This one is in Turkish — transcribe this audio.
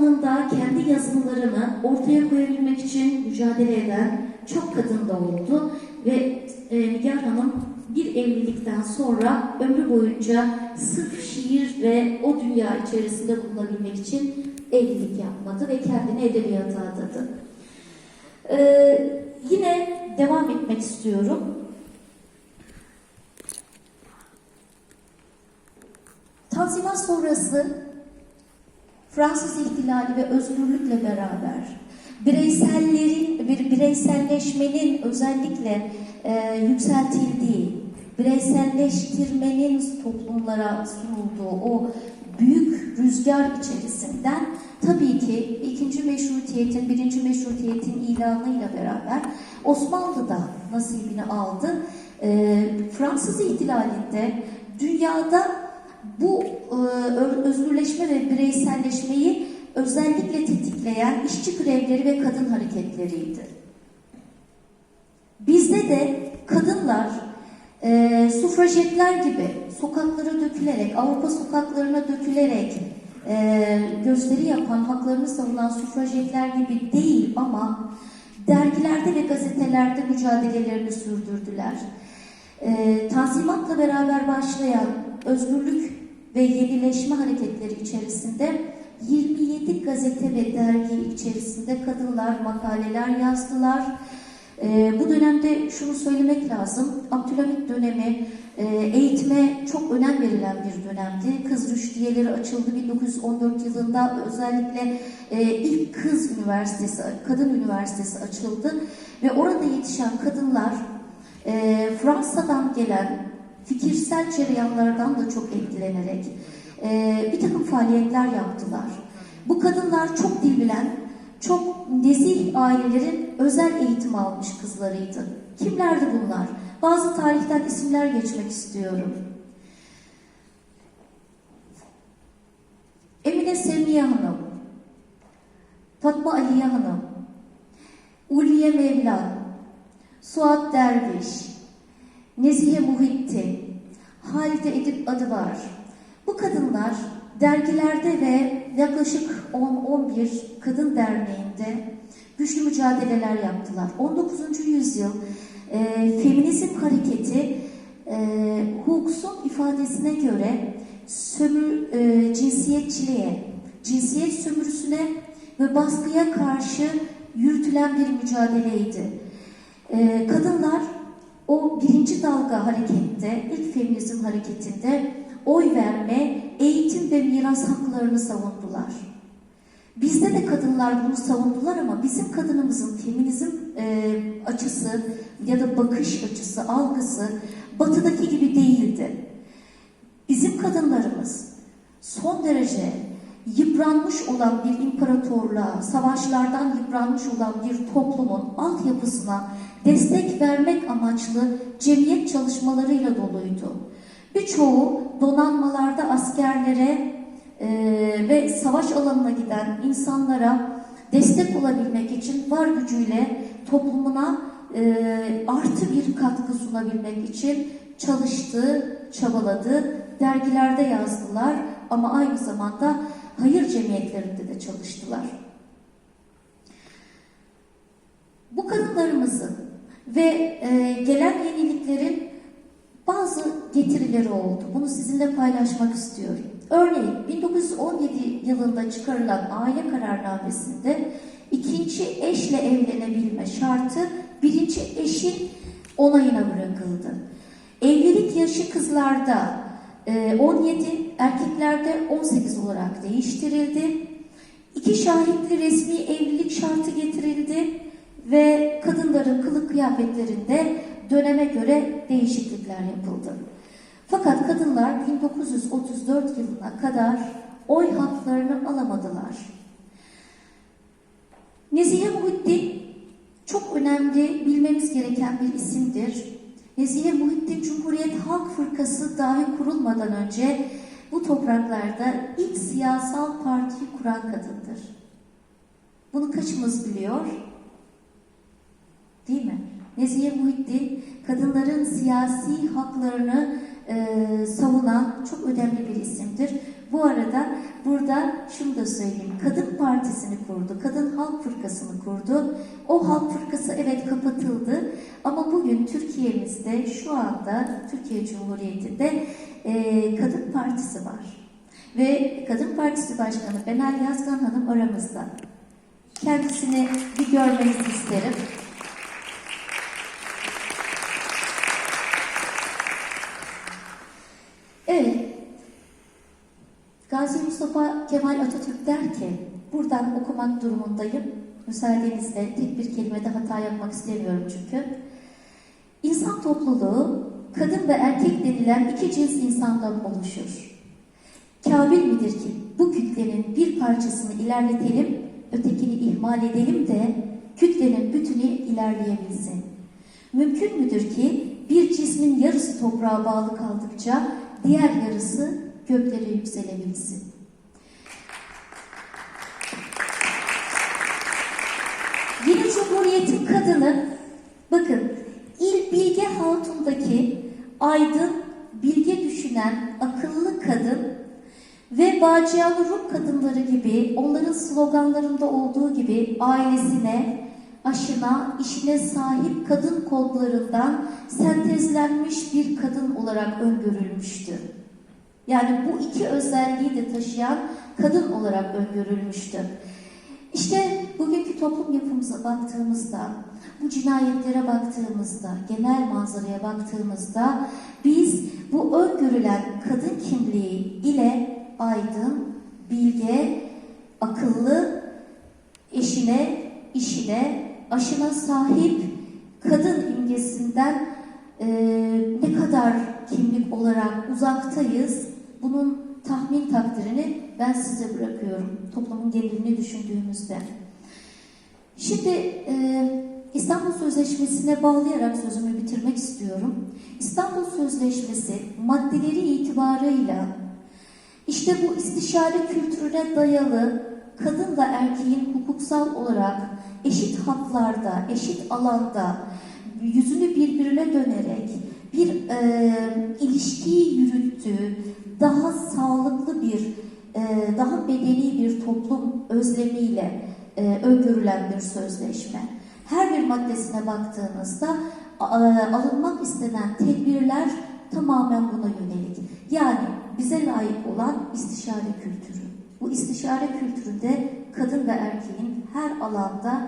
alanında kendi yazılarını ortaya koyabilmek için mücadele eden çok kadın da oldu ve e, Nigar Hanım bir evlilikten sonra ömrü boyunca sırf şiir ve o dünya içerisinde bulunabilmek için evlilik yapmadı ve kendini edebiyata adadı. Ee, yine devam etmek istiyorum. Tanzimat sonrası Fransız ihtilali ve özgürlükle beraber bireysellerin bir bireyselleşmenin özellikle e, yükseltildiği, bireyselleştirmenin toplumlara sunulduğu o büyük rüzgar içerisinden tabii ki ikinci meşrutiyetin, birinci meşrutiyetin ilanıyla beraber Osmanlı da nasibini aldı. E, Fransız ihtilalinde dünyada bu e, özgürleşme ve bireyselleşmeyi özellikle tetikleyen işçi grevleri ve kadın hareketleriydi. Bizde de kadınlar e, sufrajetler gibi sokaklara dökülerek, Avrupa sokaklarına dökülerek e, gösteri yapan, haklarını savunan sufrajetler gibi değil ama dergilerde ve gazetelerde mücadelelerini sürdürdüler. E, tanzimatla beraber başlayan özgürlük ve yenileşme hareketleri içerisinde 27 gazete ve dergi içerisinde kadınlar makaleler yazdılar. E, bu dönemde şunu söylemek lazım. Abdülhamit dönemi e, eğitime çok önem verilen bir dönemdi. Kız rüştiyeleri açıldı 1914 yılında özellikle e, ilk kız üniversitesi, kadın üniversitesi açıldı ve orada yetişen kadınlar e, Fransa'dan gelen fikirsel cereyanlardan da çok etkilenerek e, bir takım faaliyetler yaptılar. Bu kadınlar çok dil bilen, çok nezih ailelerin özel eğitim almış kızlarıydı. Kimlerdi bunlar? Bazı tarihten isimler geçmek istiyorum. Emine Semiye Hanım, Fatma Aliye Hanım, Ulviye Mevlan, Suat Derviş, Nezihe Muhittin, Halide Edip Adıvar. Bu kadınlar dergilerde ve yaklaşık 10-11 kadın derneğinde güçlü mücadeleler yaptılar. 19. yüzyıl e, feminizm hareketi e, Hooks'un ifadesine göre sömür, e, cinsiyetçiliğe, cinsiyet sömürüsüne ve baskıya karşı yürütülen bir mücadeleydi. E, kadınlar o birinci dalga harekette, ilk feminizm hareketinde oy verme, eğitim ve miras haklarını savundular. Bizde de kadınlar bunu savundular ama bizim kadınımızın feminizm e, açısı ya da bakış açısı, algısı batıdaki gibi değildi. Bizim kadınlarımız son derece yıpranmış olan bir imparatorluğa, savaşlardan yıpranmış olan bir toplumun altyapısına destek vermek amaçlı cemiyet çalışmalarıyla doluydu. Birçoğu donanmalarda askerlere e, ve savaş alanına giden insanlara destek olabilmek için var gücüyle toplumuna e, artı bir katkı sunabilmek için çalıştı, çabaladı, dergilerde yazdılar ama aynı zamanda hayır cemiyetlerinde de çalıştılar. Bu kadınlarımızın ve e, gelen yeniliklerin bazı getirileri oldu. Bunu sizinle paylaşmak istiyorum. Örneğin 1917 yılında çıkarılan aile kararnamesinde ikinci eşle evlenebilme şartı birinci eşin onayına bırakıldı. Evlilik yaşı kızlarda 17, e, erkeklerde 18 olarak değiştirildi. İki şahitli resmi evlilik şartı getirildi ve kadınların kılık kıyafetlerinde döneme göre değişiklikler yapıldı. Fakat kadınlar 1934 yılına kadar oy haklarını alamadılar. Nezihe Muhittin çok önemli, bilmemiz gereken bir isimdir. Nezihe Muhittin Cumhuriyet Halk Fırkası dahi kurulmadan önce bu topraklarda ilk siyasal partiyi kuran kadındır. Bunu kaçımız biliyor? Değil mi? Nezihe Muhittin kadınların siyasi haklarını e, savunan çok önemli bir isimdir. Bu arada burada şunu da söyleyeyim. Kadın Partisi'ni kurdu, Kadın Halk Fırkası'nı kurdu. O halk fırkası evet kapatıldı ama bugün Türkiye'mizde şu anda Türkiye Cumhuriyeti'nde e, Kadın Partisi var. Ve Kadın Partisi Başkanı Benal Yazgan Hanım aramızda. Kendisini bir görmenizi isterim. Evet, Gazi Mustafa Kemal Atatürk der ki, buradan okumak durumundayım. Müsaadenizle tek bir kelimede hata yapmak istemiyorum çünkü. İnsan topluluğu, kadın ve erkek denilen iki cins insandan oluşur. Kabil midir ki bu kütlenin bir parçasını ilerletelim, ötekini ihmal edelim de kütlenin bütünü ilerleyebilsin? Mümkün müdür ki bir cismin yarısı toprağa bağlı kaldıkça diğer yarısı göklere yükselebilsin? Yeni Cumhuriyet'in kadını, bakın İl Bilge Hatun'daki aydın, bilge düşünen, akıllı kadın ve Bacıyalı Rum kadınları gibi onların sloganlarında olduğu gibi ailesine, aşına, işine sahip kadın kodlarından sentezlenmiş bir kadın olarak öngörülmüştü. Yani bu iki özelliği de taşıyan kadın olarak öngörülmüştü. İşte bugünkü toplum yapımıza baktığımızda, bu cinayetlere baktığımızda, genel manzaraya baktığımızda biz bu öngörülen kadın kimliği ile aydın, bilge, akıllı, eşine, işine, aşına sahip kadın imgesinden e, ne kadar kimlik olarak uzaktayız, bunun tahmin takdirini ben size bırakıyorum. Toplumun genelini düşündüğümüzde. Şimdi e, İstanbul Sözleşmesi'ne bağlayarak sözümü bitirmek istiyorum. İstanbul Sözleşmesi maddeleri itibarıyla işte bu istişare kültürüne dayalı kadınla erkeğin hukuksal olarak eşit haklarda, eşit alanda yüzünü birbirine dönerek bir e, ilişkiyi yürüttüğü, daha sağlıklı bir, e, daha medeni bir toplum özlemiyle e, öngörülen bir sözleşme. Her bir maddesine baktığınızda a- alınmak istenen tedbirler tamamen buna yönelik. Yani bize layık olan istişare kültürü. Bu istişare kültüründe kadın ve erkeğin her alanda